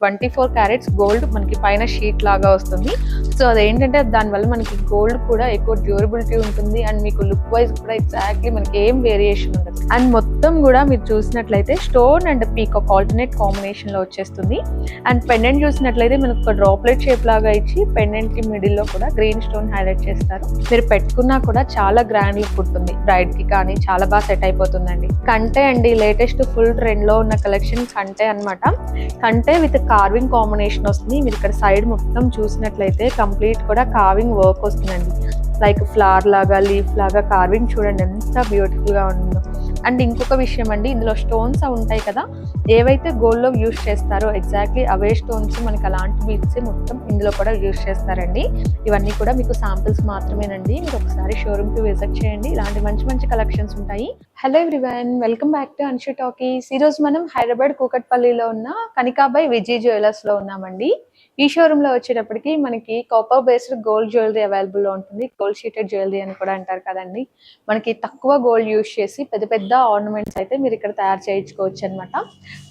Twenty four carats gold మనకి పైన sheet లాగా వస్తుంది. సో అదేంటంటే దానివల్ల మనకి గోల్డ్ కూడా ఎక్కువ డ్యూరబిలిటీ ఉంటుంది అండ్ మీకు లుక్ వైజ్ కూడా ఎగ్జాక్ట్లీ మనకి ఏం వేరియేషన్ ఉండదు. అండ్ మొత్తం కూడా మీరు చూసినట్లయితే స్టోన్ అండ్ పీక్ ఒక ఆల్టర్నేట్ కాంబినేషన్లో వచ్చేస్తుంది. అండ్ పెండెంట్ చూసినట్లయితే మనకు ఒక డ్రాప్లెట్ షేప్ లాగా ఇచ్చి పెండెంట్కి మిడిల్లో కూడా గ్రీన్ స్టోన్ హైలైట్ చేస్తారు. మీరు పెట్టుకున్నా కూడా చాలా గ్రాండ్ లుక్ ఉంటుంది. బ్రైడ్కి కానీ చాలా బాగా సెట్ అయిపోతుందండి. కంటే అండి లేటెస్ట్ ఫుల్ ట్రెండ్లో ఉన్న కలెక్షన్ కంటే అన్నమాట. కంటే విత్ కార్వింగ్ కాంబినేషన్ వస్తుంది. మీరు ఇక్కడ సైడ్ మొత్తం చూసినట్లయితే కంప్లీట్ కూడా కార్వింగ్ వర్క్ వస్తుందండి. లైక్ ఫ్లవర్ లాగా లీఫ్ లాగా కార్వింగ్ చూడండి. ఎంత బ్యూటిఫుల్గా అండ్ ఇంకొక విషయం అండి ఇందులో స్టోన్స్ ఉంటాయి కదా ఏవైతే గోల్డ్లో యూస్ చేస్తారో ఎగ్జాక్ట్లీ అవే స్టోన్స్ మనకి అలాంటి బీట్స్ మొత్తం ఇందులో కూడా యూస్ చేస్తారండి. ఇవన్నీ కూడా మీకు శాంపిల్స్ మాత్రమేనండి మీరు ఒకసారి షోరూమ్కి విజిట్ చేయండి ఇలాంటి మంచి మంచి కలెక్షన్స్ ఉంటాయి. Hello everyone welcome back to Anshu talkies ఈరోజు మనం హైదరాబాద్ కూకట్పల్లిలో ఉన్న కనికాబాయ్ విజయ్ జ్యువెలర్స్లో ఉన్నామండి. ఈ షోరూమ్లో వచ్చేటప్పటికి మనకి కాపర్ బేస్డ్ గోల్డ్ జ్యువెలరీ అవైలబుల్లో ఉంటుంది. గోల్డ్ షీటెడ్ జ్యువెలరీ అని కూడా అంటారు కదండి. మనకి తక్కువ గోల్డ్ యూస్ చేసి పెద్ద పెద్ద ఆర్నమెంట్స్ అయితే మీరు ఇక్కడ తయారు చేయించుకోవచ్చు అనమాట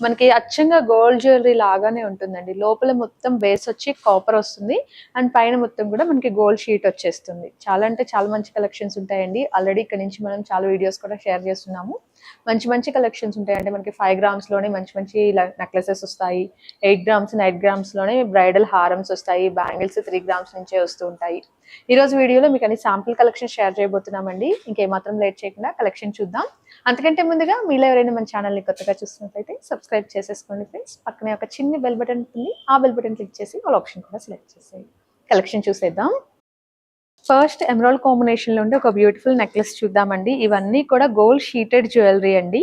మనకి అచ్చంగా గోల్డ్ జ్యువెలరీ లాగానే ఉంటుందండి. లోపల మొత్తం బేస్ వచ్చి కాపర్ వస్తుంది. అండ్ పైన మొత్తం కూడా మనకి గోల్డ్ షీట్ వచ్చేస్తుంది. చాలా అంటే చాలా మంచి కలెక్షన్స్ ఉంటాయండి. ఆల్రెడీ ఇక్కడ నుంచి మనం చాలా వీడియోస్ కూడా షేర్ చేస్తున్నాము. మంచి మంచి కలెక్షన్స్ ఉంటాయి. అంటే మనకి ఫైవ్ గ్రామ్స్లోనే మంచి మంచి నెక్లెసెస్ వస్తాయి. ఎయిట్ గ్రామ్స్ నైట్ గ్రామ్స్లోనే బ్రైడల్ హారమ్స్ వస్తాయి. బ్యాంగిల్స్ త్రీ గ్రామ్స్ నుంచే వస్తూ ఉంటాయి. ఈ రోజు వీడియోలో మీకు అన్ని శాంపుల్ కలెక్షన్ షేర్ చేయబోతున్నామండి. ఇంకేమాత్రం లేట్ చేయకుండా కలెక్షన్ చూద్దాం. అంతకంటే ముందుగా మీలో ఎవరైనా మన ఛానల్ని కొత్తగా చూస్తున్నట్లయితే సబ్స్క్రైబ్ చేసేసుకోండి ఫ్రెండ్స్ పక్కనే ఒక చిన్న బెల్ బటన్ ఉంటుంది. ఆ బెల్ బటన్ క్లిక్ చేసి వాళ్ళ ఆప్షన్ కూడా సెలెక్ట్ చేసేయండి కలెక్షన్ చూసేద్దాం. ఫస్ట్ ఎమరాల్డ్ కాంబినేషన్లో ఉండే ఒక బ్యూటిఫుల్ నెక్లెస్ చూద్దామండి. ఇవన్నీ కూడా గోల్డ్ షీటెడ్ జ్యువెలరీ అండి.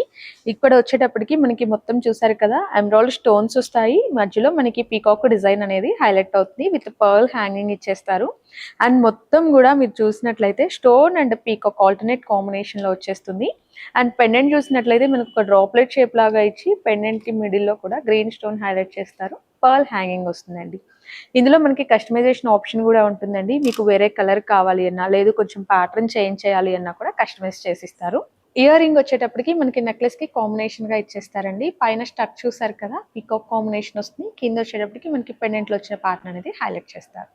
ఇక్కడ వచ్చేటప్పటికి మనకి మొత్తం చూసారు కదా ఎమరాల్డ్ స్టోన్స్ వస్తాయి. మధ్యలో మనకి పీకాక్ డిజైన్ అనేది హైలైట్ అవుతుంది. విత్ పర్ల్ హ్యాంగింగ్ ఇచ్చేస్తారు. అండ్ మొత్తం కూడా మీరు చూసినట్లయితే స్టోన్ అండ్ పీకాక్ ఆల్టర్నేట్ కాంబినేషన్లో వచ్చేస్తుంది. అండ్ పెండెంట్ చూసినట్లయితే మనకు ఒక డ్రాప్లెట్ షేప్ లాగా ఇచ్చి పెండెంట్కి మిడిల్లో కూడా గ్రీన్ స్టోన్ హైలైట్ చేస్తారు. పర్ల్ హ్యాంగింగ్ వస్తుందండి. ఇందులో మనకి కస్టమైజేషన్ ఆప్షన్ కూడా ఉంటుందండి. మీకు వేరే కలర్ కావాలి అన్నా లేదు కొంచెం ప్యాటర్న్ చేంజ్ చేయాలి అన్నా కూడా కస్టమైజ్ చేసిస్తారు. ఇయర్ రింగ్ వచ్చేటప్పటికి మనకి నెక్లెస్కి కాంబినేషన్గా ఇచ్చేస్తారండి. పైన స్టక్ చూసారు కదా పీకాక్ కాంబినేషన్ వస్తుంది. కింద వచ్చేటప్పటికి మనకి పెండెంట్లో వచ్చిన పార్ట్ అనేది హైలైట్ చేస్తారు.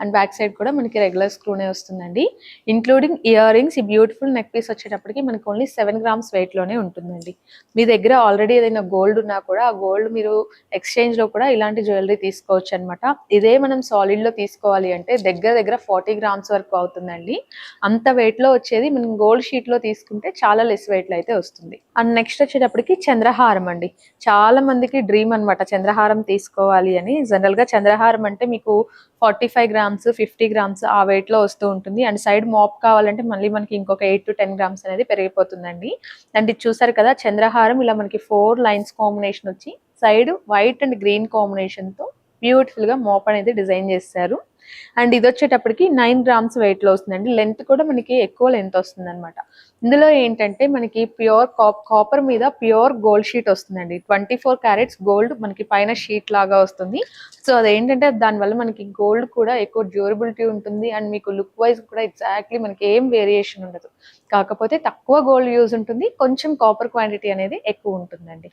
అండ్ బ్యాక్ సైడ్ కూడా మనకి రెగ్యులర్ స్క్రూనే వస్తుందండి. ఇంక్లూడింగ్ ఇయర్ రింగ్స్ ఈ బ్యూటిఫుల్ నెక్ పీస్ వచ్చేటప్పటికి మనకి ఓన్లీ సెవెన్ గ్రామ్స్ వెయిట్లోనే ఉంటుందండి. మీ దగ్గర ఆల్రెడీ ఏదైనా గోల్డ్ ఉన్నా కూడా ఆ గోల్డ్ మీరు ఎక్స్చేంజ్లో కూడా ఇలాంటి జ్యువెలరీ తీసుకోవచ్చు అనమాట ఇదే మనం సాలిడ్లో తీసుకోవాలి అంటే దగ్గర దగ్గర ఫార్టీ గ్రామ్స్ వరకు అవుతుందండి. అంత వెయిట్లో వచ్చేది మనం గోల్డ్ షీట్లో తీసుకుంటే చాలా లెస్ వెయిట్లో అయితే వస్తుంది. అండ్ నెక్స్ట్ వచ్చేటప్పటికి చంద్రహారం అండి. చాలా మందికి డ్రీమ్ అన్నమాట చంద్రహారం తీసుకోవాలి అని. జనరల్గా చంద్రహారం అంటే మీకు forty five grams fifty grams ఆ వెయిట్లో వస్తూ ఉంటుంది. అండ్ సైడ్ మాప్ కావాలంటే మళ్ళీ మనకి ఇంకొక ఎయిట్ టు టెన్ గ్రామ్స్ అనేది పెరిగిపోతుందండి. అండ్ ఇది చూసారు కదా చంద్రహారం ఇలా మనకి ఫోర్ లైన్స్ కాంబినేషన్ వచ్చి సైడ్ వైట్ అండ్ గ్రీన్ కాంబినేషన్తో బ్యూటిఫుల్గా మోప్ అనేది డిజైన్ చేశారు. అండ్ ఇది వచ్చేటప్పటికి నైన్ గ్రామ్స్ వెయిట్లో వస్తుందండి. లెంత్ కూడా మనకి ఎక్కువ లెంత్ వస్తుంది అనమాట ఇందులో ఏంటంటే మనకి ప్యూర్ కాపర్ మీద ప్యూర్ గోల్డ్ షీట్ వస్తుందండి. ట్వంటీ ఫోర్ క్యారెట్స్ గోల్డ్ మనకి పైన షీట్ లాగా వస్తుంది. సో అదేంటంటే దానివల్ల మనకి గోల్డ్ కూడా ఎక్కువ డ్యూరబిలిటీ ఉంటుంది. అండ్ మీకు లుక్ వైజ్ కూడా ఎగ్జాక్ట్లీ మనకి ఏం వేరియేషన్ ఉండదు. కాకపోతే తక్కువ గోల్డ్ యూజ్ ఉంటుంది. కొంచెం కాపర్ క్వాంటిటీ అనేది ఎక్కువ ఉంటుందండి.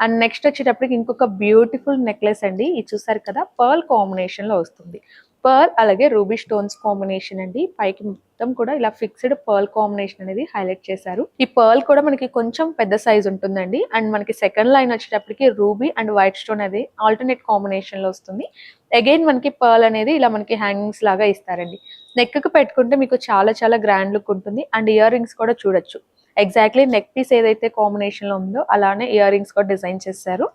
అండ్ నెక్స్ట్ వచ్చేటప్పటికి ఇంకొక బ్యూటిఫుల్ నెక్లెస్ అండి. ఇది చూసారు కదా? పర్ల్ కాంబినేషన్లో వస్తుంది. పర్ల్ అలాగే రూబీ స్టోన్స్ కాంబినేషన్ అండి. పైకి మొత్తం కూడా ఇలా ఫిక్స్డ్ పర్ల్ కాంబినేషన్ అనేది హైలైట్ చేశారు. ఈ పర్ల్ కూడా మనకి కొంచెం పెద్ద సైజ్ ఉంటుందండి. అండ్ మనకి సెకండ్ లైన్ వచ్చేటప్పటికి రూబీ అండ్ వైట్ స్టోన్ అనేది ఆల్టర్నేట్ కాంబినేషన్లో వస్తుంది. అగైన్ మనకి పర్ల్ అనేది ఇలా మనకి హ్యాంగింగ్స్ లాగా ఇస్తారండి. నెక్కు పెట్టుకుంటే మీకు చాలా చాలా గ్రాండ్ లుక్ ఉంటుంది. అండ్ ఇయర్ రింగ్స్ కూడా చూడొచ్చు. ఎగ్జాక్ట్లీ నెక్ పీస్ ఏదైతే కాంబినేషన్లో ఉందో అలానే ఇయర్ రింగ్స్ కూడా డిజైన్ చేశారు.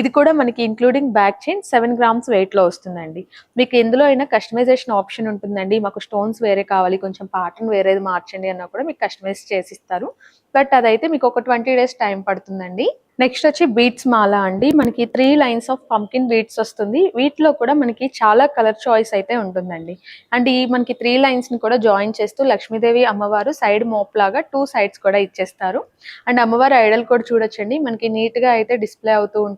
ఇది కూడా మనకి including back chain seven grams వెయిట్లో వస్తుందండి. మీకు ఎందులో అయినా కస్టమైజేషన్ ఆప్షన్ ఉంటుందండి. మాకు స్టోన్స్ వేరే కావాలి కొంచెం ప్యాటర్న్ వేరేది మార్చండి అన్నా కూడా మీకు కస్టమైజ్ చేసిస్తారు బట్ అదైతే మీకు ఒక ట్వంటీ డేస్ టైం పడుతుందండి. నెక్స్ట్ వచ్చి బీట్స్ మాల అండి. మనకి three lines of pumpkin beads వస్తుంది. వీటిలో కూడా మనకి చాలా కలర్ చాయిస్ అయితే ఉంటుందండి. అండ్ ఈ మనకి త్రీ లైన్స్ని కూడా జాయిన్ చేస్తూ లక్ష్మీదేవి అమ్మవారు సైడ్ మోప్ లాగా టూ సైడ్స్ కూడా ఇచ్చేస్తారు. అండ్ అమ్మవారి ఐడల్ కూడా చూడొచ్చండి. మనకి నీట్గా అయితే డిస్ప్లే అవుతూ ఉంటుంది.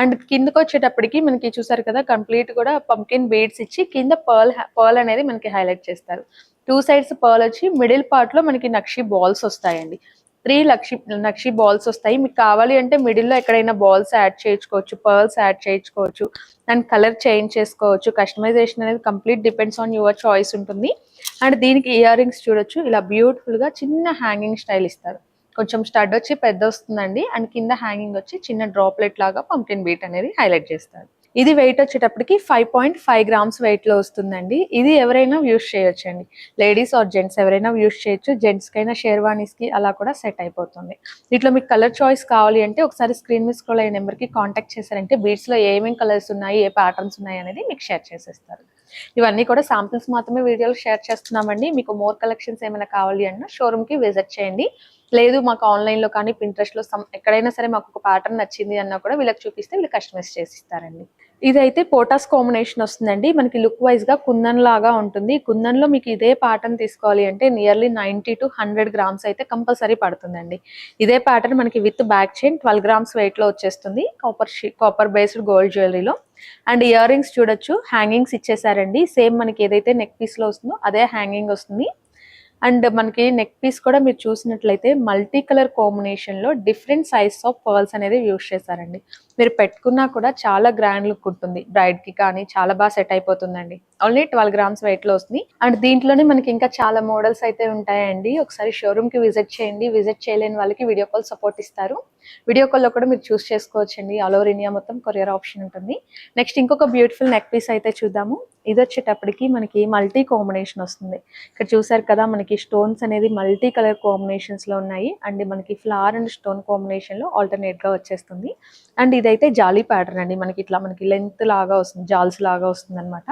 అండ్ కిందకి వచ్చేటప్పటికి మనకి చూసారు కదా కంప్లీట్ కూడా పంకిన్ బీడ్స్ ఇచ్చి కింద పర్ల్ పర్ల్ అనేది మనకి హైలైట్ చేస్తారు. టూ సైడ్స్ పర్ల్ వచ్చి మిడిల్ పార్ట్లో మనకి నక్షి బాల్స్ వస్తాయండి. త్రీ లక్షి నక్షి బాల్స్ వస్తాయి. మీకు కావాలి అంటే మిడిల్లో ఎక్కడైనా బాల్స్ యాడ్ చేయించుకోవచ్చు పర్ల్స్ యాడ్ చేయించుకోవచ్చు అండ్ కలర్ చేంజ్ చేసుకోవచ్చు. కస్టమైజేషన్ అనేది complete depends on your choice ఉంటుంది. అండ్ దీనికి ఇయర్ రింగ్స్ చూడొచ్చు. ఇలా బ్యూటిఫుల్గా చిన్న హ్యాంగింగ్ స్టైల్ ఇస్తారు. కొంచెం స్టడ్ వచ్చి పెద్ద వస్తుందండి. అండ్ కింద హ్యాంగింగ్ వచ్చి చిన్న డ్రాప్లెట్ లాగా పంకిన్ బీట్ అనేది హైలైట్ చేస్తారు. ఇది వెయిట్ వచ్చేటప్పటికి ఫైవ్ పాయింట్ ఫైవ్ గ్రామ్స్ వెయిట్లో వస్తుందండి. ఇది ఎవరైనా యూస్ చేయొచ్చండి. లేడీస్ ఆర్ జెంట్స్ ఎవరైనా యూస్ చేయొచ్చు. జెంట్స్ కైనా కి అలా కూడా సెట్ అయిపోతుంది. వీటిలో మీకు కలర్ చాయిస్ కావాలి అంటే ఒకసారి స్క్రీన్ మీద స్క్రోల్ అయ్యే నెంబర్కి కాంటాక్ట్ చేశారంటే బీడ్స్లో ఏమేమి కలర్స్ ఉన్నాయి ఏ ప్యాటర్న్స్ ఉన్నాయి అనేది మీకు షేర్ చేసేస్తారు. ఇవన్నీ కూడా శాంపిల్స్ మాత్రమే వీడియోలో షేర్ చేస్తున్నామండి. మీకు మోర్ కలెక్షన్స్ ఏమైనా కావాలి అన్న షోరూమ్కి విజిట్ చేయండి. లేదు మాకు ఆన్లైన్లో కానీ Pinterest సమ్ ఎక్కడైనా సరే మాకు ఒక ప్యాటర్న్ నచ్చింది అన్నా కూడా వీళ్ళకి చూపిస్తే వీళ్ళు కస్టమైజ్ చేసి ఇస్తారండి ఇదైతే పోటాస్ కాంబినేషన్ వస్తుందండి. మనకి లుక్ వైజ్గా కుందన్ లాగా ఉంటుంది. కుందన్లో మీకు ఇదే ప్యాటర్న్ తీసుకోవాలి అంటే nearly ninety to hundred grams అయితే కంపల్సరీ పడుతుందండి. ఇదే ప్యాటర్న్ మనకి with back chain twelve grams వెయిట్లో వచ్చేస్తుంది. కాపర్ కాపర్ బేస్డ్ గోల్డ్ జ్యువెలరీలో అండ్ ఇయర్ రింగ్స్ చూడొచ్చు. హ్యాంగింగ్స్ ఇచ్చేసారండి. సేమ్ మనకి ఏదైతే నెక్ పీస్లో వస్తుందో అదే హ్యాంగింగ్ వస్తుంది. అండ్ మనకి నెక్ పీస్ కూడా మీరు చూసినట్లయితే మల్టీ కలర్ కాంబినేషన్లో డిఫరెంట్ సైజ్ ఆఫ్ పర్ల్స్ అనేది యూస్ చేశారండి. మీరు పెట్టుకున్నా కూడా చాలా గ్రాండ్ లుక్ ఉంటుంది. బ్రైడ్కి కానీ చాలా బాగా సెట్ అయిపోతుందండి. ఓన్లీ ట్వెల్వ్ గ్రామ్స్ వెయిట్లో వస్తుంది. అండ్ దీంట్లోనే మనకి ఇంకా చాలా మోడల్స్ అయితే ఉంటాయండి. ఒకసారి షోరూమ్కి విజిట్ చేయండి. విజిట్ చేయలేని వాళ్ళకి వీడియో కాల్ సపోర్ట్ ఇస్తారు. వీడియో కాల్లో కూడా మీరు చూస్ చేసుకోవచ్చండి. ఆల్ ఓవర్ ఇండియా మొత్తం కొరియర్ ఆప్షన్ ఉంటుంది. నెక్స్ట్ ఇంకొక బ్యూటిఫుల్ నెక్ పీస్ అయితే చూద్దాము. ఇది వచ్చేటప్పటికి మనకి మల్టీ కాంబినేషన్ వస్తుంది. ఇక్కడ చూసారు కదా మనకి స్టోన్స్ అనేది మల్టీ కలర్ కాంబినేషన్స్లో ఉన్నాయి. అండ్ మనకి ఫ్లవర్ అండ్ స్టోన్ కాంబినేషన్లో ఆల్టర్నేట్గా వచ్చేస్తుంది. అండ్ ఇది ఇదైతే జాలీ ప్యాటర్న్ అండి. మనకి ఇట్లా మనకి లెంత్ లాగా వస్తుంది జాల్స్ లాగా వస్తుంది అనమాట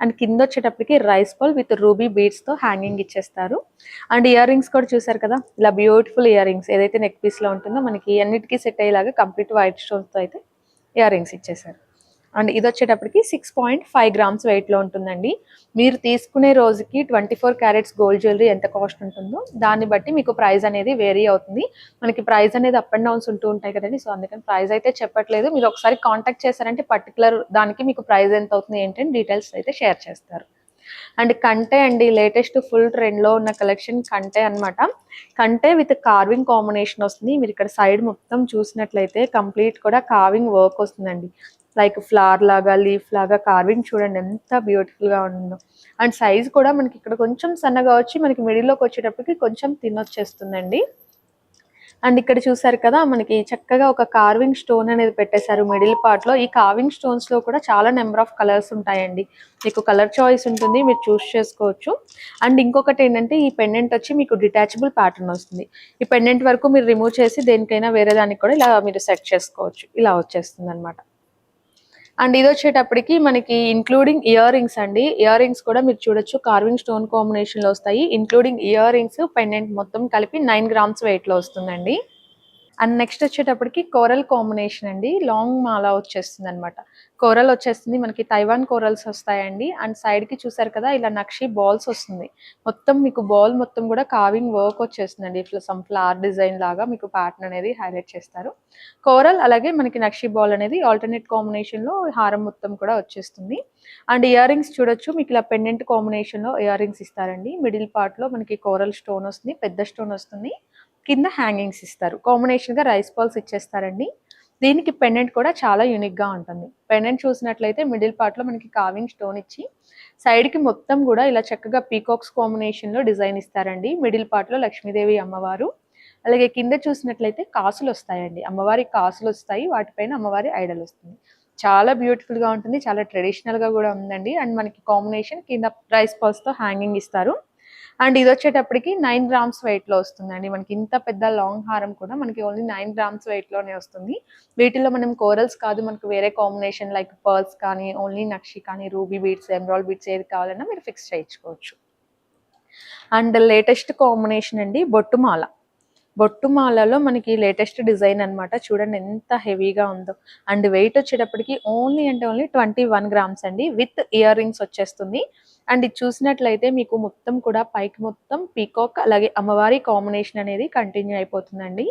అండ్ కింద వచ్చేటప్పటికి రైస్ బాల్ విత్ రూబీ బీడ్స్తో హ్యాంగింగ్ ఇచ్చేస్తారు. అండ్ ఇయర్ రింగ్స్ కూడా చూసారు కదా? ఇలా బ్యూటిఫుల్ ఇయర్ రింగ్స్ ఏదైతే నెక్ పీస్లో ఉంటుందో మనకి అన్నిటికీ సెట్ అయ్యేలాగా కంప్లీట్ వైట్ స్టోన్స్తో అయితే ఇయర్ రింగ్స్ ఇచ్చేసారు అండ్ ఇది వచ్చేటప్పటికి సిక్స్ పాయింట్ ఫైవ్ గ్రామ్స్ వెయిట్లో ఉంటుందండి. మీరు తీసుకునే రోజుకి twenty four carats gold jewellery ఎంత కాస్ట్ ఉంటుందో దాన్ని బట్టి మీకు ప్రైస్ అనేది వేరీ అవుతుంది. మనకి ప్రైస్ అనేది అప్ అండ్ డౌన్స్ ఉంటూ ఉంటాయి కదండి. సో అందుకని ప్రైస్ అయితే చెప్పట్లేదు. మీరు ఒకసారి కాంటాక్ట్ చేశారంటే పర్టికులర్ దానికి మీకు ప్రైస్ ఎంత అవుతుంది ఏంటంటే డీటెయిల్స్ అయితే షేర్ చేస్తారు. అండ్ కంటే అండి లేటెస్ట్ ఫుల్ ట్రెండ్లో ఉన్న కలెక్షన్ కంటే అన్నమాట. కంటే విత్ కార్వింగ్ కాంబినేషన్ వస్తుంది. మీరు ఇక్కడ సైడ్ మొత్తం చూసినట్లయితే కంప్లీట్ కూడా కార్వింగ్ వర్క్ వస్తుందండి. లైక్ ఫ్లవర్ లాగా లీఫ్ లాగా కార్వింగ్ చూడండి ఎంత బ్యూటిఫుల్గా ఉందో. అండ్ సైజ్ కూడా మనకి ఇక్కడ కొంచెం సన్నగా వచ్చి మనకి మిడిల్లోకి వచ్చేటప్పటికి కొంచెం తినొచ్చేస్తుందండి అండ్ ఇక్కడ చూసారు కదా మనకి చక్కగా ఒక కార్వింగ్ స్టోన్ అనేది పెట్టేశారు మిడిల్ పార్ట్లో. ఈ కార్వింగ్ స్టోన్స్లో కూడా చాలా నెంబర్ ఆఫ్ కలర్స్ ఉంటాయండి. మీకు కలర్ చాయిస్ ఉంటుంది మీరు చూస్ చేసుకోవచ్చు. అండ్ ఇంకొకటి ఏంటంటే ఈ పెండెంట్ వచ్చి మీకు డిటాచబుల్ ప్యాటర్న్ వస్తుంది. ఈ పెండెంట్ వరకు మీరు రిమూవ్ చేసి దేనికైనా వేరే దానికి కూడా ఇలా మీరు సెట్ చేసుకోవచ్చు. ఇలా వచ్చేస్తుంది అనమాట అండ్ ఇది వచ్చేటప్పటికి మనకి ఇంక్లూడింగ్ ఇయర్ రింగ్స్ అండి. ఇయర్ రింగ్స్ కూడా మీరు చూడొచ్చు. కార్వింగ్ స్టోన్ కాంబినేషన్లో వస్తాయి. ఇంక్లూడింగ్ ఇయర్ రింగ్స్ పెండెంట్ మొత్తం కలిపి నైన్ గ్రామ్స్ వెయిట్లో వస్తుందండి. అండ్ నెక్స్ట్ వచ్చేటప్పటికి కోరల్ కాంబినేషన్ అండి. లాంగ్ మాల వచ్చేస్తుంది అనమాట కోరల్ వచ్చేస్తుంది. మనకి తైవాన్ కోరల్స్ వస్తాయండి. అండ్ సైడ్కి చూసారు కదా ఇలా నక్షి బాల్స్ వస్తుంది. మొత్తం మీకు బాల్ మొత్తం కూడా కావింగ్ వర్క్ వచ్చేస్తుందండి. ఇట్లా సమ్ ఫ్లవర్ డిజైన్ లాగా మీకు ప్యాటర్న్ అనేది హైలైట్ చేస్తారు. కోరల్ అలాగే మనకి నక్షి బాల్ అనేది ఆల్టర్నేట్ కాంబినేషన్లో హారం మొత్తం కూడా వచ్చేస్తుంది. అండ్ ఇయర్ రింగ్స్ చూడొచ్చు. మీకు ఇలా పెండెంట్ కాంబినేషన్లో ఇయర్ రింగ్స్ ఇస్తారండి. మిడిల్ పార్ట్లో మనకి కోరల్ స్టోన్ వస్తుంది. పెద్ద స్టోన్ వస్తుంది. కింద హ్యాంగింగ్స్ ఇస్తారు. కాంబినేషన్గా రైస్ బాల్స్ ఇచ్చేస్తారండి. దీనికి పెండెంట్ కూడా చాలా యూనిక్గా ఉంటుంది. పెండెంట్ చూసినట్లయితే మిడిల్ పార్ట్లో మనకి కావింగ్ స్టోన్ ఇచ్చి సైడ్కి మొత్తం కూడా ఇలా చక్కగా పీకాక్స్ కాంబినేషన్లో డిజైన్ ఇస్తారండి. మిడిల్ పార్ట్లో లక్ష్మీదేవి అమ్మవారు. అలాగే కింద చూసినట్లయితే కాసులు వస్తాయండి. అమ్మవారి కాసులు వస్తాయి. వాటిపైన అమ్మవారి ఐడల్ వస్తుంది. చాలా బ్యూటిఫుల్గా ఉంటుంది. చాలా ట్రెడిషనల్గా కూడా ఉందండి. అండ్ మనకి కాంబినేషన్ కింద రైస్ పాల్స్తో తో హ్యాంగింగ్ ఇస్తారు. అండ్ ఇది వచ్చేటప్పటికి నైన్ గ్రామ్స్ వెయిట్లో వస్తుందండి. మనకి ఇంత పెద్ద లాంగ్ హారం కూడా మనకి ఓన్లీ నైన్ గ్రామ్స్ వెయిట్లోనే వస్తుంది. వీటిలో మనం కోరల్స్ కాదు మనకు వేరే కాంబినేషన్ లైక్ పర్ల్స్ కానీ ఓన్లీ నక్షి కానీ రూబీ బీట్స్ ఎమ్రాల్ బీట్స్ ఏది కావాలన్నా మీరు ఫిక్స్ చేయించుకోవచ్చు. అండ్ లేటెస్ట్ కాంబినేషన్ అండి బొట్టుమాల. బొట్టుమాలలో మనకి లేటెస్ట్ డిజైన్ అన్నమాట. చూడండి ఎంత హెవీగా ఉందో. అండ్ వెయిట్ వచ్చేటప్పటికి ఓన్లీ అంటే ఓన్లీ ట్వంటీ వన్ గ్రామ్స్ అండి. విత్ ఇయర్ రింగ్స్ వచ్చేస్తుంది. అండ్ ఇది చూసినట్లయితే మీకు మొత్తం కూడా పైకి మొత్తం పీకాక్ అలాగే అమ్మవారి కాంబినేషన్ అనేది కంటిన్యూ అయిపోతుందండి.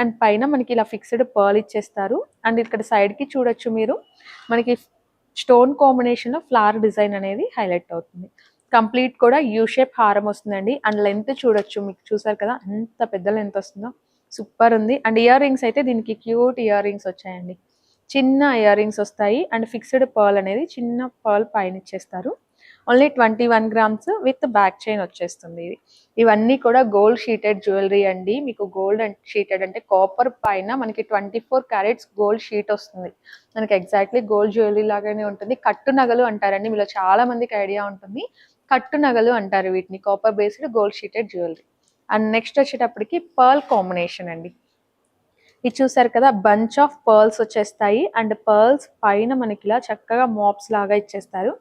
అండ్ పైన మనకి ఇలా ఫిక్స్డ్ పర్ల్ ఇచ్చేస్తారు. అండ్ ఇక్కడ సైడ్కి కి చూడొచ్చు మీరు. మనకి స్టోన్ కాంబినేషన్లో ఫ్లవర్ డిజైన్ అనేది హైలైట్ అవుతుంది. కంప్లీట్ కూడా యూ షేప్ హారం వస్తుందండి. అండ్ లెంత్ చూడొచ్చు మీకు. చూసారు కదా? ఎంత పెద్ద లెంత్ వస్తుందో. సూపర్ ఉంది. అండ్ ఇయర్ రింగ్స్ అయితే దీనికి క్యూట్ ఇయర్ రింగ్స్ వచ్చాయండి. చిన్న ఇయర్ రింగ్స్ వస్తాయి. అండ్ ఫిక్స్డ్ పర్ల్ అనేది చిన్న పర్ల్ పైన ఇచ్చేస్తారు. Only twenty one grams with back chain వచ్చేస్తుంది ఇది. ఇవన్నీ కూడా గోల్డ్ షీటెడ్ జ్యువెలరీ అండి. మీకు గోల్డ్ అండ్ షీటెడ్ అంటే కాపర్ పైన మనకి twenty four carats gold sheet వస్తుంది. మనకి ఎగ్జాక్ట్లీ గోల్డ్ జ్యువెలరీ లాగానే ఉంటుంది. కట్టు నగలు అంటారండి. మీలో చాలా మందికి ఐడియా ఉంటుంది. కట్టు నగలు అంటారు వీటిని. Copper based gold sheeted jewellery and next వచ్చేటప్పటికి పర్ల్ కాంబినేషన్ అండి. ఇది చూసారు కదా బంచ్ ఆఫ్ పర్ల్స్ వచ్చేస్తాయి. అండ్ పర్ల్స్ పైన మనకి ఇలా చక్కగా మాప్స్ లాగా ఇచ్చేస్తారు.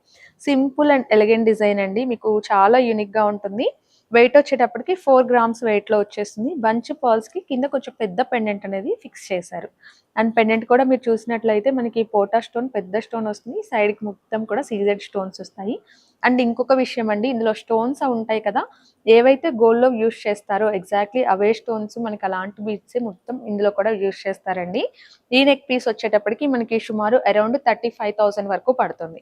సింపుల్ అండ్ ఎలిగెంట్ డిజైన్ అండి. మీకు చాలా యూనిక్గా ఉంటుంది. వెయిట్ వచ్చేటప్పటికి ఫోర్ గ్రామ్స్ వెయిట్లో వచ్చేస్తుంది. బంచ్ పాల్స్కి కి కింద కొంచెం పెద్ద పెండెంట్ అనేది ఫిక్స్ చేశారు. అండ్ పెండెంట్ కూడా మీరు చూసినట్లయితే మనకి పోటా స్టోన్ పెద్ద స్టోన్ వస్తుంది. సైడ్కి మొత్తం కూడా సీజెడ్ స్టోన్స్ వస్తాయి. అండ్ ఇంకొక విషయం అండి ఇందులో స్టోన్స్ ఉంటాయి కదా ఏవైతే గోల్డ్లో యూస్ చేస్తారో ఎగ్జాక్ట్లీ అవే స్టోన్స్ మనకి అలాంటి బీట్స్ మొత్తం ఇందులో కూడా యూస్ చేస్తారండి. ఈ నెక్ పీస్ వచ్చేటప్పటికి మనకి సుమారు అరౌండ్ థర్టీ ఫైవ్ వరకు పడుతుంది.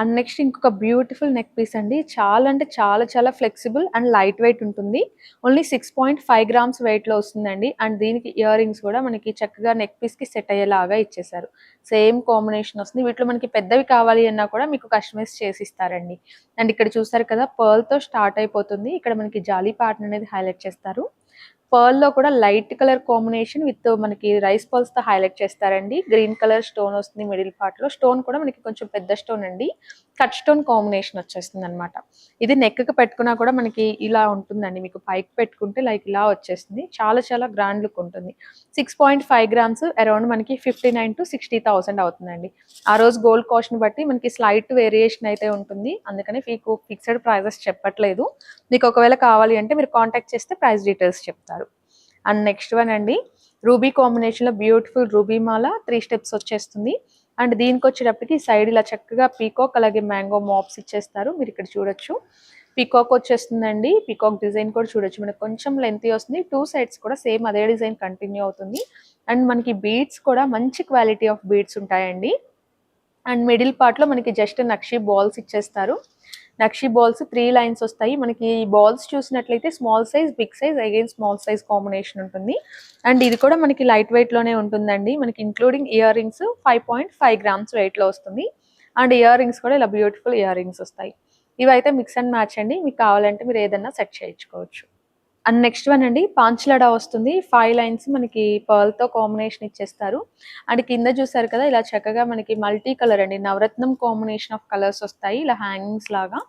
అండ్ నెక్స్ట్ ఇంకొక బ్యూటిఫుల్ నెక్ పీస్ అండి. చాలా అంటే చాలా చాలా ఫ్లెక్సిబుల్ అండ్ లైట్ వెయిట్ ఉంటుంది. Only six point five grams వెయిట్లో వస్తుందండి. అండ్ దీనికి ఇయర్ రింగ్స్ కూడా మనకి చక్కగా నెక్ పీస్కి సెట్ అయ్యేలాగా ఇచ్చేసారు సేమ్ కాంబినేషన్ వస్తుంది. వీటిలో మనకి పెద్దవి కావాలి అన్నా కూడా మీకు కస్టమైజ్ చేసి ఇస్తారండి. అండ్ ఇక్కడ చూస్తారు కదా పర్ల్తో స్టార్ట్ అయిపోతుంది. ఇక్కడ మనకి జాలీ ప్యాటర్న్ అనేది హైలైట్ చేస్తారు. పర్ల్లో కూడా లైట్ కలర్ కాంబినేషన్ విత్ మనకి రైస్ పర్ల్స్తో హైలైట్ చేస్తారండి. గ్రీన్ కలర్ స్టోన్ వస్తుంది మిడిల్ పార్ట్లో. స్టోన్ కూడా మనకి కొంచెం పెద్ద స్టోన్ అండి. కట్ స్టోన్ కాంబినేషన్ వచ్చేస్తుంది అనమాట ఇది నెక్ పెట్టుకున్నా కూడా మనకి ఇలా ఉంటుందండి. మీకు పైకి పెట్టుకుంటే లైక్ ఇలా వచ్చేస్తుంది. చాలా చాలా గ్రాండ్ లుక్ ఉంటుంది. Six point five grams around మనకి fifty nine to sixty thousand అవుతుందండి. ఆ రోజు గోల్డ్ కాస్ట్ని బట్టి మనకి స్లైట్ వేరియేషన్ అయితే ఉంటుంది. అందుకని మీకు ఫిక్స్డ్ ప్రైజెస్ చెప్పట్లేదు. మీకు ఒకవేళ కావాలి అంటే మీరు కాంటాక్ట్ చేస్తే ప్రైస్ డీటెయిల్స్ చెప్తారు. అండ్ నెక్స్ట్ వన్ అండి రూబీ కాంబినేషన్లో బ్యూటిఫుల్ రూబీ మాల త్రీ స్టెప్స్ వచ్చేస్తుంది. అండ్ దీనికి వచ్చేటప్పటికి సైడ్ ఇలా చక్కగా పీకాక్ అలాగే మ్యాంగో మాప్స్ ఇచ్చేస్తారు మీరు ఇక్కడ చూడొచ్చు. పీకాక్ వచ్చేస్తుందండి పీకాక్ డిజైన్ కూడా చూడొచ్చు. మనకి కొంచెం లెంత్ వస్తుంది టూ సైడ్స్ కూడా సేమ్ అదే డిజైన్ కంటిన్యూ అవుతుంది. అండ్ మనకి బీడ్స్ కూడా మంచి క్వాలిటీ ఆఫ్ బీడ్స్ ఉంటాయండి. అండ్ మిడిల్ పార్ట్లో మనకి జస్ట్ నక్షి బాల్స్ ఇచ్చేస్తారు. నక్షి బాల్స్ త్రీ లైన్స్ వస్తాయి. మనకి ఈ బాల్స్ చూసినట్లయితే small size big size again small size combination ఉంటుంది. అండ్ ఇది కూడా మనకి లైట్ వెయిట్లోనే ఉంటుందండి. మనకి including ear rings five point five grams వెయిట్లో వస్తుంది. అండ్ ఇయర్ రింగ్స్ కూడా ఇలా బ్యూటిఫుల్ ఇయర్ రింగ్స్ వస్తాయి. ఇవైతే మిక్స్ అండ్ మ్యాచ్ అండి. మీకు కావాలంటే మీరు ఏదన్నా సెట్ చేయించుకోవచ్చు. అండ్ నెక్స్ట్ వన్ అండి పాంచ్లడా వస్తుంది. ఫైవ్ లైన్స్ మనకి పర్ల్తో తో కాంబినేషన్ ఇచ్చేస్తారు. అండ్ కింద చూసారు కదా ఇలా చక్కగా మనకి మల్టీ కలర్ అండి. నవరత్నం కాంబినేషన్ ఆఫ్ కలర్స్ వస్తాయి. ఇలా హ్యాంగింగ్స్ లాగా.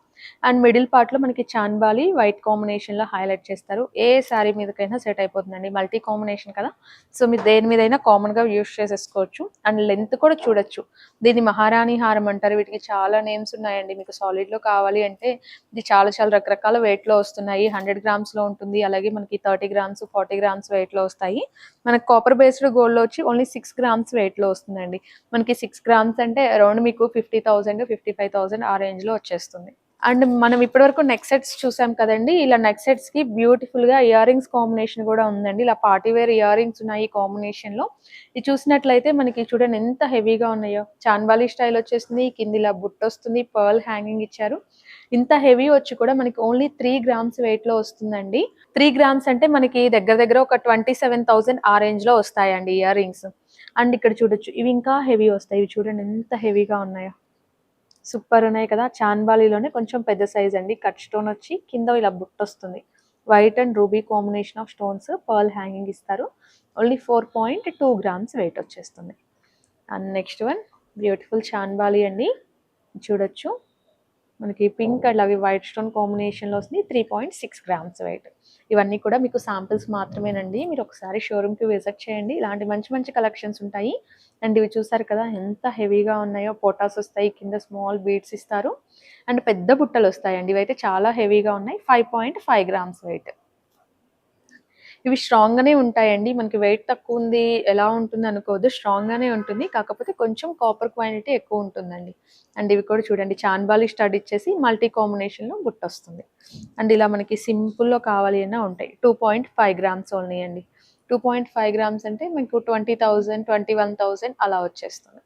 అండ్ మిడిల్ పార్ట్లో మనకి చాన్బాలి వైట్ కాంబినేషన్లో హైలైట్ చేస్తారు. ఏ శారీ మీదకైనా సెట్ అయిపోతుందండి. మల్టీ కాంబినేషన్ కదా. సో మీరు దేని మీదైనా కామన్గా యూస్ చేసేసుకోవచ్చు. అండ్ లెంత్ కూడా చూడొచ్చు. దీన్ని మహారాణి హారం అంటారు. వీటికి చాలా నేమ్స్ ఉన్నాయండి. మీకు సాలిడ్లో కావాలి అంటే ఇది చాలా చాలా రకరకాల వెయిట్లో లో వస్తున్నాయి. హండ్రెడ్ గ్రామ్స్లో ఉంటుంది. అలాగే మనకి థర్టీ గ్రామ్స్ ఫార్టీ గ్రామ్స్ వెయిట్లో లో వస్తాయి. మనకి కాపర్ బేస్డ్ గోల్డ్లో వచ్చి ఓన్లీ సిక్స్ గ్రామ్స్ వెయిట్లో లో వస్తుందండి. మనకి సిక్స్ గ్రామ్స్ అంటే అరౌండ్ మీకు fifty thousand fifty five thousand ఆ రేంజ్లో వచ్చేస్తుంది. అండ్ మనం ఇప్పటివరకు నెక్ సెట్స్ చూసాం కదండి ఇలా నెక్ సెట్స్కి బ్యూటిఫుల్గా ఇయర్ రింగ్స్ కాంబినేషన్ కూడా ఉందండి. ఇలా పార్టీ వేర్ ఇయర్ రింగ్స్ ఉన్నాయి ఈ కాంబినేషన్లో. ఇది చూసినట్లయితే మనకి చూడండి ఎంత హెవీగా ఉన్నాయో. చాన్బాలి స్టైల్ వచ్చేసింది కింద ఇలా బుట్ట వస్తుంది పర్ల్ హ్యాంగింగ్ ఇచ్చారు. ఇంత హెవీ వచ్చి కూడా మనకి ఓన్లీ త్రీ గ్రామ్స్ వెయిట్లో వస్తుందండి. త్రీ గ్రామ్స్ అంటే మనకి దగ్గర దగ్గర ఒక ట్వంటీ సెవెన్ థౌసండ్ ఆ రేంజ్లో వస్తాయండి ఇయర్ రింగ్స్ అండ్ ఇక్కడ చూడొచ్చు ఇవి ఇంకా హెవీ వస్తాయి. ఇవి చూడండి ఎంత హెవీగా ఉన్నాయో. సూపర్ ఉన్నాయి కదా. చాన్బాలీలోనే కొంచెం పెద్ద సైజ్ అండి. కట్ స్టోన్ వచ్చి కింద ఇలా బుట్ట వస్తుంది. White and ruby combination of stones pearl hanging ఇస్తారు. Only four point two grams weight వచ్చేస్తుంది. And next one beautiful chandbali అండి. చూడొచ్చు. మనకి పింక్ అండ్ అవి వైట్ స్టోన్ కాంబినేషన్లో వస్తుంది. Three point six grams weight ఇవన్నీ కూడా మీకు శాంపిల్స్ మాత్రమేనండి. మీరు ఒకసారి షోరూమ్కి విజిట్ చేయండి. ఇలాంటి మంచి మంచి కలెక్షన్స్ ఉంటాయి. అండ్ ఇవి చూసారు కదా ఎంత హెవీగా ఉన్నాయో. పోటాస్ వస్తాయి కింద స్మాల్ బీడ్స్ ఇస్తారు. అండ్ పెద్ద బుట్టలు వస్తాయండి. ఇవైతే చాలా హెవీగా ఉన్నాయి. Five point five grams weight ఇవి స్ట్రాంగ్ గానే ఉంటాయండి. మనకి వెయిట్ తక్కువ ఉంది ఎలా ఉంటుంది అనుకోవద్దు. స్ట్రాంగ్ గానే ఉంటుంది. కాకపోతే కొంచెం కాపర్ క్వాంటిటీ ఎక్కువ ఉంటుందండి. అండ్ ఇవి కూడా చూడండి. చాన్బాలి స్టడ్ ఇచ్చేసి మల్టీ కాంబినేషన్లో బుట్ట వస్తుంది అండ్ ఇలా మనకి సింపుల్లో కావాలి అన్నా ఉంటాయి. Two point five grams only అండి. టూ పాయింట్ ఫైవ్ గ్రామ్స్ అంటే మీకు twenty thousand twenty one thousand అలా వచ్చేస్తుంది.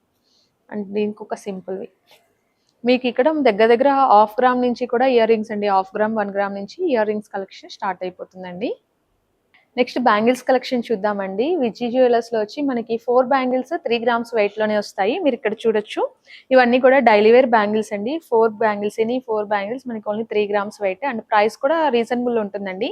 అండ్ దీనికి ఒక సింపుల్వి మీకు ఇక్కడ దగ్గర దగ్గర హాఫ్ గ్రామ్ నుంచి కూడా ఇయర్ రింగ్స్ అండి. హాఫ్ గ్రామ్ వన్ గ్రామ్ నుంచి ఇయర్ రింగ్స్ కలెక్షన్ స్టార్ట్ అయిపోతుందండి. నెక్స్ట్ బ్యాంగిల్స్ కలెక్షన్ చూద్దామండి. విజయ్ జ్యువెలర్స్లో వచ్చి మనకి ఫోర్ బ్యాంగిల్స్ త్రీ గ్రామ్స్ వెయిట్లోనే వస్తాయి. మీరు ఇక్కడ చూడొచ్చు. ఇవన్నీ కూడా డైలీ వేర్ బ్యాంగిల్స్ అండి. Four bangles any four bangles మనకి only three grams weight and price కూడా రీజనబుల్ ఉంటుందండి.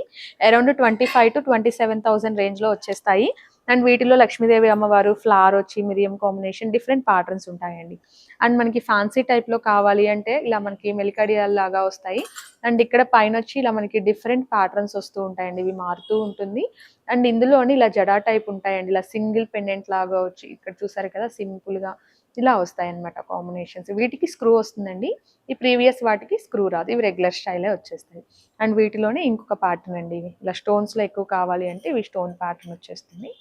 Around twenty five to twenty seven thousand రేంజ్లో వచ్చేస్తాయి. అండ్ వీటిలో లక్ష్మీదేవి అమ్మవారు ఫ్లవర్ వచ్చి మిరియం కాంబినేషన్ డిఫరెంట్ ప్యాటర్న్స్ ఉంటాయండి. అండ్ మనకి ఫ్యాన్సీ టైప్లో కావాలి అంటే ఇలా మనకి మెలికడియాల్ లాగా వస్తాయి. అండ్ ఇక్కడ పైన వచ్చి ఇలా మనకి డిఫరెంట్ ప్యాటర్న్స్ వస్తూ ఉంటాయండి. ఇవి మారుతూ ఉంటుంది. అండ్ ఇందులోని ఇలా జడా టైప్ ఉంటాయండి. ఇలా సింగిల్ పెండెంట్ లాగా వచ్చి ఇక్కడ చూసారు కదా సింపుల్గా ఇలా వస్తాయి అన్నమాట కాంబినేషన్స్ వీటికి స్క్రూ వస్తుందండి. ఈ ప్రీవియస్ వాటికి స్క్రూ రాదు. ఇవి రెగ్యులర్ స్టైలే వచ్చేస్తాయి. అండ్ వీటిలోనే ఇంకొక ప్యాటర్న్ అండి. ఇవి ఇలా స్టోన్స్లో ఎక్కువ కావాలి అంటే ఇవి స్టోన్ ప్యాటర్న్ వచ్చేస్తుంది.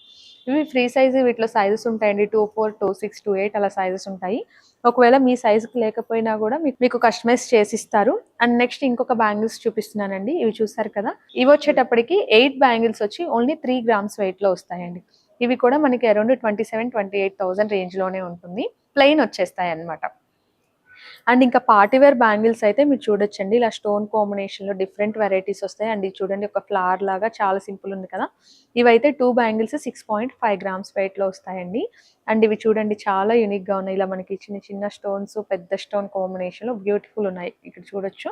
ఇవి ఫ్రీ సైజ్ వీటిలో సైజెస్ ఉంటాయండి. Two four two six two eight అలా సైజెస్ ఉంటాయి. ఒకవేళ మీ సైజుకి లేకపోయినా కూడా మీకు మీకు కస్టమైజ్ చేసిస్తారు అండ్ నెక్స్ట్ ఇంకొక బ్యాంగిల్స్ చూపిస్తున్నానండి. ఇవి చూసారు కదా? ఇవి వచ్చేటప్పటికి ఎయిట్ బ్యాంగిల్స్ వచ్చి ఓన్లీ త్రీ గ్రామ్స్ వెయిట్లో వస్తాయండి. ఇవి కూడా మనకి around twenty seven twenty eight thousand రేంజ్లోనే ఉంటుంది. ప్లెయిన్ వచ్చేస్తాయి అన్నమాట అండ్ ఇంకా పార్టీవేర్ బ్యాంగిల్స్ అయితే మీరు చూడొచ్చండి. ఇలా స్టోన్ కాంబినేషన్లో డిఫరెంట్ వెరైటీస్ వస్తాయి. అండ్ ఇది చూడండి ఒక ఫ్లవర్ లాగా చాలా సింపుల్ ఉంది కదా. ఇవైతే two bangles six point five grams వెయిట్లో వస్తాయండి. అండ్ ఇవి చూడండి చాలా యూనిక్గా ఉన్నాయి. ఇలా మనకి చిన్న చిన్న స్టోన్స్ పెద్ద స్టోన్ కాంబినేషన్లో బ్యూటిఫుల్ ఉన్నాయి. ఇక్కడ చూడొచ్చు.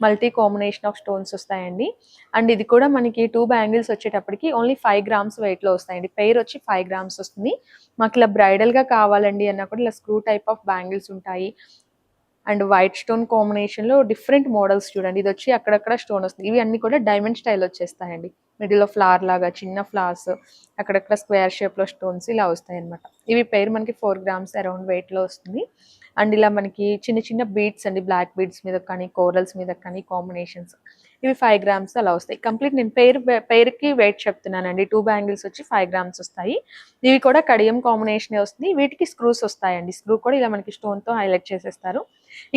మల్టీ కాంబినేషన్ ఆఫ్ స్టోన్స్ వస్తాయండి. అండ్ ఇది కూడా మనకి టూ బ్యాంగిల్స్ వచ్చేటప్పటికి ఓన్లీ ఫైవ్ గ్రామ్స్ వెయిట్లో వస్తాయండి. పెయిర్ వచ్చి ఫైవ్ గ్రామ్స్ వస్తుంది. మాకు ఇలా బ్రైడల్గా కావాలండి అన్న కూడా ఇలా స్క్రూ టైప్ ఆఫ్ బ్యాంగిల్స్ ఉంటాయి. అండ్ వైట్ స్టోన్ కాంబినేషన్లో డిఫరెంట్ మోడల్స్ చూడండి. ఇది వచ్చి అక్కడక్కడ స్టోన్ వస్తుంది. ఇవి అన్ని కూడా డైమండ్ స్టైల్ వచ్చేస్తాయండి. మిడిల్లో ఫ్లవర్ లాగా చిన్న ఫ్లవర్స్ అక్కడక్కడ స్క్వేర్ షేప్లో స్టోన్స్ ఇలా వస్తాయి అనమాట ఇవి పేరు మనకి ఫోర్ గ్రామ్స్ అరౌండ్ వెయిట్లో వస్తుంది. అండ్ ఇలా మనకి చిన్న చిన్న బీడ్స్ అండి. బ్లాక్ బీడ్స్ మీద కానీ కోరల్స్ మీద కానీ కాంబినేషన్స్ ఇవి ఫైవ్ గ్రామ్స్ అలా వస్తాయి. కంప్లీట్ నేను పేరు పేరుకి వెయిట్ చెప్తున్నానండి. టూ బ్యాంగిల్స్ వచ్చి ఫైవ్ గ్రామ్స్ వస్తాయి. ఇవి కూడా కడియం కాంబినేషన్ వస్తుంది. వీటికి స్క్రూస్ వస్తాయండి. స్క్రూ కూడా ఇలా మనకి స్టోన్తో హైలైట్ చేసేస్తారు.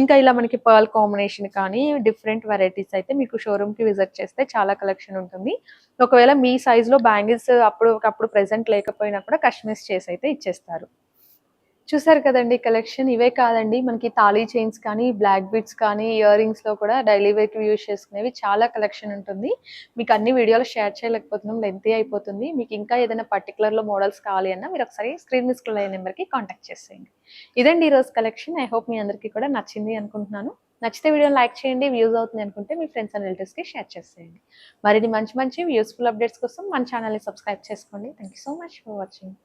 ఇంకా ఇలా మనకి పర్ల్ కాంబినేషన్ కానీ డిఫరెంట్ వెరైటీస్ అయితే మీకు షోరూమ్కి విజిట్ చేస్తే చాలా కలెక్షన్ ఉంటుంది. ఒకవేళ మీ సైజ్లో బ్యాంగిల్స్ అప్పుడు అప్పుడు ప్రెసెంట్ లేకపోయినా కూడా కస్టమైజ్ చేసి అయితే ఇచ్చేస్తారు. చూసారు కదండి కలెక్షన్ ఇవే కాదండి. మనకి తాళీ చైన్స్ కానీ బ్లాక్ బిట్స్ కానీ ఇయర్ రింగ్స్లో కూడా డైలీ వేర్కి యూజ్ చేసుకునేవి చాలా కలెక్షన్ ఉంటుంది. మీకు అన్ని వీడియోలు షేర్ చేయలేకపోతున్నాం లెంతీ అయిపోతుంది. మీకు ఇంకా ఏదైనా పర్టికులర్లో మోడల్స్ కావాలి అన్నా మీరు ఒకసారి స్క్రీన్ మిస్ అయ్యే నెంబర్కి కాంటాక్ట్ చేసేయండి. ఇదండి ఈ రోజు కలెక్షన్ ఐ హోప్ మీ అందరికీ కూడా నచ్చింది అనుకుంటున్నాను. నచ్చితే వీడియోని లైక్ చేయండి వ్యూస్ అవుతుంది అనుకుంటే మీ ఫ్రెండ్స్ అండ్ రిలేటివ్స్కి షేర్ చేసేయండి. మరిన్ని మంచి మంచి యూస్ఫుల్ అప్డేట్స్ కోసం మన ఛానల్ని సబ్స్క్రైబ్ చేసుకోండి. Thank you so much for watching